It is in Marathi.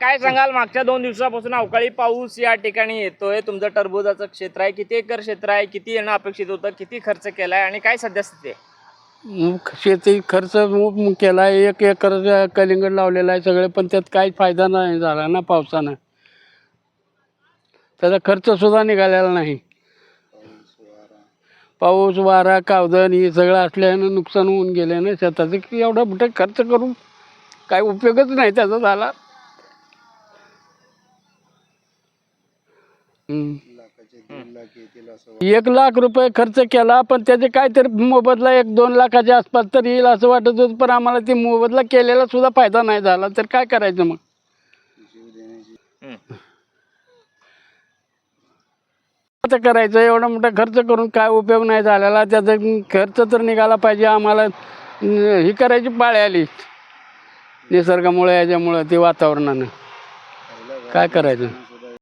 काय सांगाल? मागच्या दोन दिवसापासून अवकाळी पाऊस या ठिकाणी येतोय. तुमचं टरबुजाचं क्षेत्र आहे. किती एकर क्षेत्र आहे? किती येणं अपेक्षित होतं? किती खर्च केलाय? आणि काय सध्या स्थिती आहे शेती खर्च केला आहे एक एकर कलिंगड लावलेला आहे सगळे पण त्यात काही फायदा नाही झाला ना पावसानं. त्याचा खर्च सुद्धा निघालेला नाही. पाऊस वारा कावदन हे सगळं असल्यानं नुकसान होऊन गेले ना शेताचं. की एवढा मोठा खर्च करून काय उपयोगच नाही त्याचा झाला. एक लाख रुपये खर्च केला पण त्याचे काहीतरी मोबदला एक दोन लाखाच्या आसपास तर येईल असं वाटत होतं पण आम्हाला ते मोबदला केलेला सुद्धा फायदा नाही झाला. तर काय करायचं मग. आता करायचं एवढा मोठा खर्च करून काय उपयोग नाही झालेला. त्याचा खर्च तर निघाला पाहिजे आम्हाला ही करायची पाळी आली निसर्गामुळे याच्यामुळं ते वातावरणानं. काय करायचं?